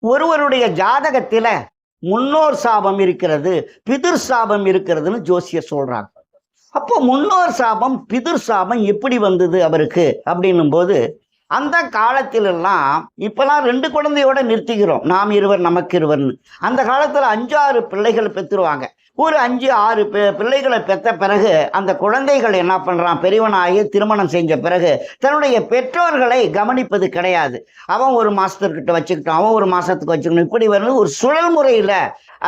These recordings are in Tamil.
ஒருவருடைய ஜாதகத்தில் முன்னோர் சாபம் இருக்கிறது பிதிர் சாபம் இருக்கிறதுன்னு ஜோசியர் சொல்கிறாங்க அப்போ முன்னோர் சாபம் பிதிர் சாபம் எப்படி வந்தது அவருக்கு? அப்படின்னும் போது அந்த காலத்திலெல்லாம் இப்போலாம் ரெண்டு குழந்தையோட நிறுத்திக்கிறோம். நாம் இருவர் நமக்கு இருவர்னு. அந்த காலத்தில் அஞ்சாறு பிள்ளைகள் பெற்றுருவாங்க. ஒரு அஞ்சு ஆறு பிள்ளைகளை பெற்ற பிறகு அந்த குழந்தைகள் என்ன பண்ணுறான் பெரியவனாகி திருமணம் செஞ்ச பிறகு தன்னுடைய பெற்றோர்களை கவனிப்பது கிடையாது. அவன் ஒரு மாதத்துக்கிட்ட வச்சுக்கிட்டான் அவன் ஒரு மாதத்துக்கு வச்சுக்கணும். இப்படி வந்து ஒரு சுழல் முறையில்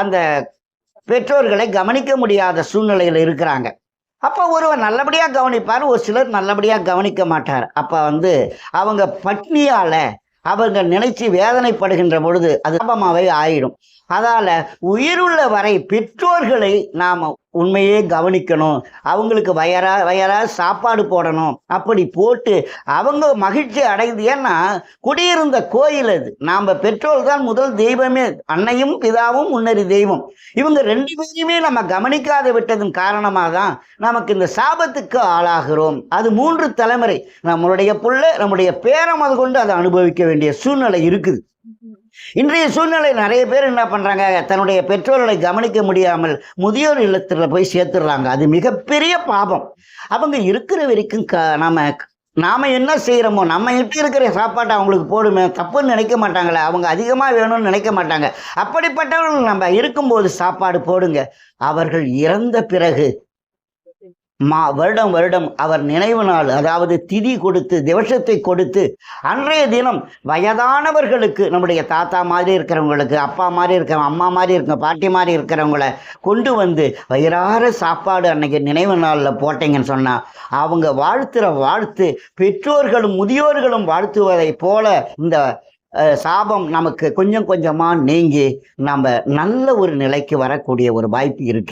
அந்த பெற்றோர்களை கவனிக்க முடியாத சூழ்நிலையில் இருக்கிறாங்க. அப்போ ஒருவர் நல்லபடியாக கவனிப்பார் ஒரு சிலர் நல்லபடியாக கவனிக்க மாட்டார். அப்போ வந்து அவங்க பட்னியால் அவங்க நினைச்சு வேதனைப்படுகின்ற பொழுது அது சாபமாகவே ஆயிடும். அதால உயிருள்ள வரை பெற்றோர்களை நாம உண்மையே கவனிக்கணும். அவங்களுக்கு வயரா வயரா சாப்பாடு போடணும். அப்படி போட்டு அவங்க மகிழ்ச்சி அடைந்து ஏன்னா குடியிருந்த கோயில் அது. நாம் பெற்றோர் தான் முதல் தெய்வமே. அன்னையும் பிதாவும் முன்னறி தெய்வம். இவங்க ரெண்டு பேரையுமே நம்ம கவனிக்காத விட்டதன் காரணமாக தான் நமக்கு இந்த சாபத்துக்கு ஆளாகிறோம். அது மூன்று தலைமுறை. நம்மளுடைய புள்ள நம்முடைய பேரம் அது கொண்டு அதை அனுபவிக்க வேண்டிய சூழ்நிலை இருக்குது. இன்றைய சூழ்நிலை நிறைய பேர் என்ன பண்றாங்க? தன்னுடைய பெற்றோர்களை கவனிக்க முடியாமல் முதியோர் இல்லத்துல போய் சேர்த்துடுறாங்க. அது மிகப்பெரிய பாபம். அவங்க இருக்கிற வரைக்கும் க நாம நாம என்ன செய்யறோமோ நம்ம எப்படி இருக்கிற சாப்பாட்டை அவங்களுக்கு போடுமே தப்புன்னு நினைக்க மாட்டாங்களே. அவங்க அதிகமா வேணும்னு நினைக்க மாட்டாங்க. அப்படிப்பட்டவர்கள் நம்ம இருக்கும்போது சாப்பாடு போடுங்க. அவர்கள் இறந்த பிறகு மா வருடம் வருடம் அவர் நினைவு நாள் அதாவது திதி கொடுத்து திவசத்தை கொடுத்து அன்றைய தினம் வயதானவர்களுக்கு நம்முடைய தாத்தா மாதிரி இருக்கிறவங்களுக்கு அப்பா மாதிரி இருக்கிற அம்மா மாதிரி இருக்க பாட்டி மாதிரி இருக்கிறவங்கள கொண்டு வந்து வயிறார சாப்பாடு அன்னைக்கு நினைவு நாளில் போட்டீங்கன்னு சொன்னால் அவங்க வாழ்த்துற வாழ்த்து பெற்றோர்களும் முதியோர்களும் வாழ்த்துவதைப் போல இந்த சாபம் நமக்கு கொஞ்சம் கொஞ்சமாக நீங்கி நம்ம நல்ல ஒரு நிலைக்கு வரக்கூடிய ஒரு வாய்ப்பு இருக்கு.